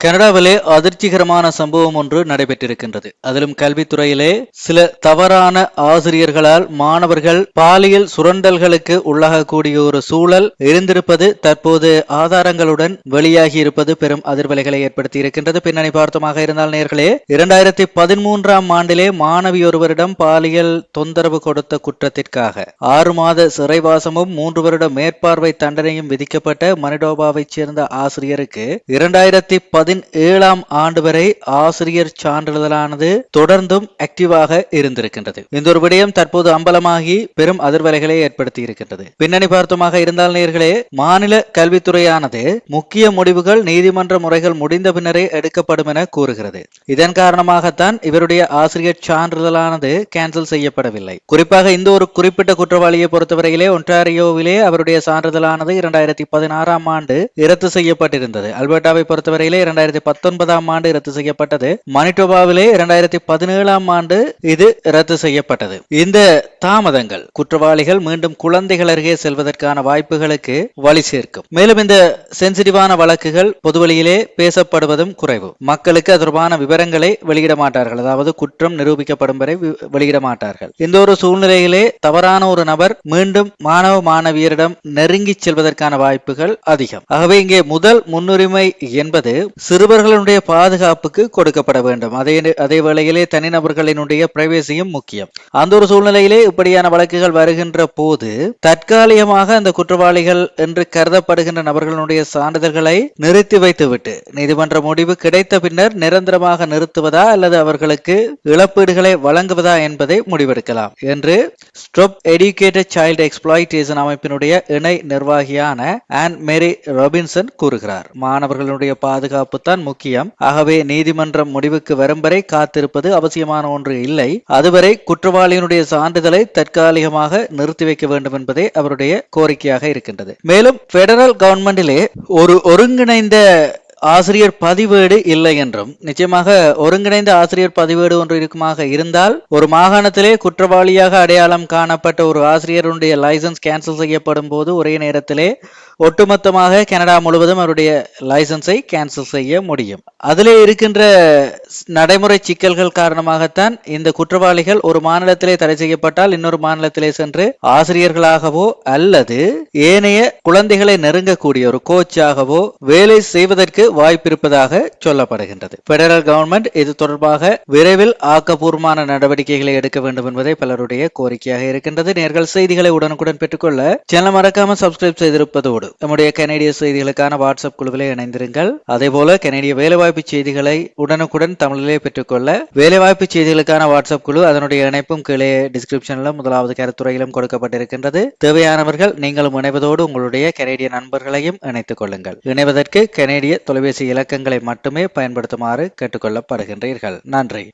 கனடாவிலே அதிர்ச்சிகரமான சம்பவம் ஒன்று நடைபெற்றிருக்கின்றது. அதிலும் கல்வித்துறையிலே சில தவறான ஆசிரியர்களால் மாணவர்கள் பாலியல் சுரண்டல்களுக்கு உள்ளாகக்கூடிய ஒரு சூழல் இருந்திருப்பது தற்போது ஆதாரங்களுடன் வெளியாகி இருப்பது பெரும் அதிர்வலைகளை ஏற்படுத்தி இருக்கின்றது பின்னணி பார்த்தமாக இருந்தால் நேர்களே இரண்டாயிரத்தி பதிமூன்றாம் ஆண்டிலே மாணவி ஒருவரிடம் பாலியல் தொந்தரவு கொடுத்த குற்றத்திற்காக ஆறு மாத சிறைவாசமும் மூன்று வருட மேற்பார்வை தண்டனையும் விதிக்கப்பட்ட மனிடோபாவைச் சேர்ந்த ஆசிரியருக்கு இரண்டாயிரத்தி பதினேழாம் ஆண்டு வரை ஆசிரியர் சான்றிதழானது தொடர்ந்தும் ஆக்டிவாக இருந்திருக்கின்றது. இந்த ஒரு விடயம் தற்போது அம்பலமாகி பெரும் அதிர்வலைகளை ஏற்படுத்தி இருக்கின்றது பின்னணி பார்த்தமாக இருந்தால் நேர்களே மாநில கல்வித்துறையானது முக்கிய முடிவுகள் நீதிமன்ற முறைகள் முடிந்த பின்னரே எடுக்கப்படும் என கூறுகிறது. இதன் காரணமாகத்தான் இவருடைய ஆசிரியர் சான்றிதழானது கேன்சல் செய்யப்படவில்லை. குறிப்பாக இந்த ஒரு குறிப்பிட்ட குற்றவாளியை பொறுத்தவரையிலே ஒன்டாரியோவிலே அவருடைய சான்றிதழானது இரண்டாயிரத்தி பதினாறாம் ஆண்டு ரத்து செய்யப்பட்டிருந்தது. அல்பர்டாவை பொறுத்தவரையிலே இரண்டாயிரத்தி இரண்டாயிரத்தி பத்தொன்பதாம் ஆண்டு ரத்து செய்யப்பட்டது. மணிட்டோபாவிலே இரண்டாயிரத்தி பதினேழாம் ஆண்டு இது ரத்து செய்யப்பட்டது. இந்த தாமதங்கள் குற்றவாளிகள் மீண்டும் குழந்தைகள் அருகே செல்வதற்கான வாய்ப்புகளுக்கு வழி சேர்க்கும். மேலும் இந்த சென்சிட்டிவான வழக்குகள் பொதுவெளியிலே பேசப்படுவதும் குறைவு. மக்களுக்கு தொடர்பான விவரங்களை வெளியிட மாட்டார்கள். அதாவது குற்றம் நிரூபிக்கப்படும் வரை வெளியிட மாட்டார்கள். இந்த ஒரு சூழ்நிலையிலே தவறான ஒரு நபர் மீண்டும் மாணவ மாணவியரிடம் நெருங்கி செல்வதற்கான வாய்ப்புகள் அதிகம். ஆகவே இங்கே முதல் முன்னுரிமை என்பது சிறுவர்களுடைய பாதுகாப்புக்கு கொடுக்கப்பட வேண்டும். அதே அதே வேளையிலே தனிநபர்களினுடைய பிரைவேசியும் முக்கியம். அந்த ஒரு சூழ்நிலையிலே இப்படியான வழக்குகள் வருகின்ற போது தற்காலிகமாக அந்த குற்றவாளிகள் என்று கருதப்படுகின்ற நபர்களுடைய சான்றிதழ்களை நிறுத்தி வைத்துவிட்டு நீதிமன்ற முடிவு கிடைத்த பின்னர் நிரந்தரமாக நிறுத்துவதா அல்லது அவர்களுக்கு இழப்பீடுகளை வழங்குவதா என்பதை முடிவெடுக்கலாம் என்று ஸ்டொப் எடுகேட்டட் சைல்டு எக்ஸ்பிளாய்டேஷன் அமைப்பினுடைய இணை நிர்வாகியான ஆன் மேரி ராபின்சன் கூறுகிறார். மாணவர்களுடைய பாதுகாப்பு தான் முக்கியம். ஆகவே நீதிமன்றம் முடிவுக்கு வரும் வரை காத்திருப்பது அவசியமான ஒன்று இல்லை. அதுவரை குற்றவாளியினுடைய சான்றிதழை தற்காலிகமாக நிறுத்தி வைக்க வேண்டும் என்பதே அவருடைய கோரிக்கையாக இருக்கின்றது. மேலும் பெடரல் கவர்மெண்டிலே ஒரு ஒருங்கிணைந்த ஆசிரியர் பதிவேடு இல்லை என்றும் நிச்சயமாக ஒருங்கிணைந்த ஆசிரியர் பதிவேடு ஒன்று இருக்குமாக இருந்தால் ஒரு மாகாணத்திலே குற்றவாளியாக அடையாளம் காணப்பட்ட ஒரு ஆசிரியருடைய லைசன்ஸ் கேன்சல் செய்யப்படும் போது ஒரே நேரத்திலே ஒட்டுமொத்தமாக கனடா முழுவதும் அவருடைய லைசன்ஸை கேன்சல் செய்ய முடியும். அதிலே இருக்கின்ற நடைமுறை சிக்கல்கள் காரணமாகத்தான் இந்த குற்றவாளிகள் ஒரு மாநிலத்திலே தடை செய்யப்பட்டால் இன்னொரு மாநிலத்திலே சென்று ஆசிரியர்களாகவோ அல்லது ஏனைய குழந்தைகளை நெருங்கக்கூடிய ஒரு கோச்சாகவோ வேலை செய்வதற்கு வாய்ப்பிருப்பதாக சொல்லப்படுகின்றது. பெடரல் கவர்மெண்ட் இது தொடர்பாக விரைவில் ஆக்கப்பூர்வமான நடவடிக்கைகளை எடுக்க வேண்டும் என்பதே பலருடைய கோரிக்கையாக இருக்கின்றது. நேர்கள் செய்திகளை உடனுக்குடன் பெற்றுக்கொள்ள சேனல் மறக்காம சப்ஸ்கிரைப் செய்திருப்பதோடு நம்முடைய கனேடிய செய்திகளுக்கான வாட்ஸ்அப் குழுவிலே இணைந்திருங்கள். அதேபோல கனேடிய வேலைவாய்ப்பு செய்திகளை உடனுக்குடன் தமிழிலே பெற்றுக்கொள்ள வேலைவாய்ப்பு செய்திகளுக்கான வாட்ஸ்அப் குழு அதனுடைய இணைப்பும் கீழே டிஸ்கிரிப்ஷனிலும் முதலாவது கருத்துறையிலும் கொடுக்கப்பட்டிருக்கின்றது. தேவையானவர்கள் நீங்களும் இணைவதோடு உங்களுடைய கனேடிய நண்பர்களையும் இணைத்துக் கொள்ளுங்கள். இணைவதற்கு கனேடிய தொலைபேசி இலக்கங்களை மட்டுமே பயன்படுத்துமாறு கேட்டுக்கொள்ளப்படுகின்றீர்கள். நன்றி.